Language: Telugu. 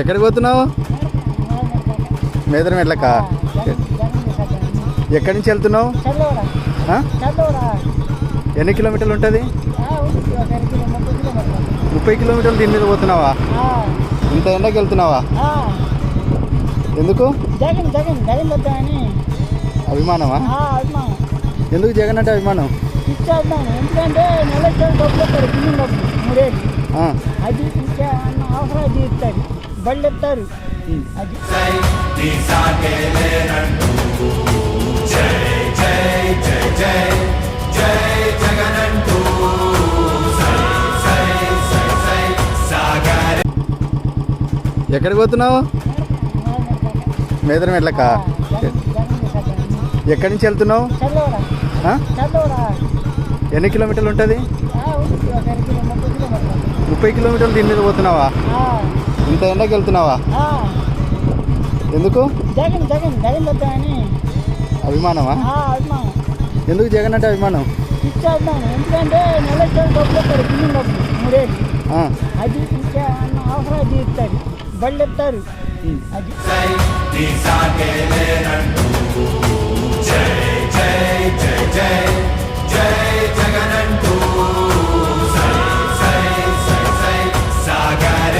ఎక్కడికి పోతున్నావు? మేదరం ఎట్లక ఎక్కడి నుంచి వెళ్తున్నావు? ఎన్ని కిలోమీటర్లు ఉంటుంది? ముప్పై కిలోమీటర్లు దీని మీద పోతున్నావా? ఇంత ఎండకి వెళ్తున్నావా? ఎందుకు? అభిమానమా? అభిమానం ఎందుకు జగన్ అంటే అభిమానం? ఎందుకంటే డబ్బులు ఇస్తారు. అది ఇస్తారు అది. ఎక్కడికి పోతున్నావు? మేదరం ఎట్లక ఎక్కడి నుంచి వెళ్తున్నావు? ఎన్ని కిలోమీటర్లు ఉంటుంది? ముప్పై కిలోమీటర్లు. దీని మీద పోతున్నావా? ఇంత ఎండకి వెళ్తున్నావా? ఎందుకు? జగన్ జగన్ జగన్ వద్దామని అభిమానమా? అభిమానం. ఎందుకు జగన్ అంటే అభిమానం? ఇచ్చేద్దాం ఎందుకంటే నెల డబ్బులు ఇస్తారు బిల్లు డబ్బులు మూడేళ్ళు. ఆ. అది ఇంకా అన్న అవసరాలు తీరుతారు బళ్ళు ఇస్తారు. అది.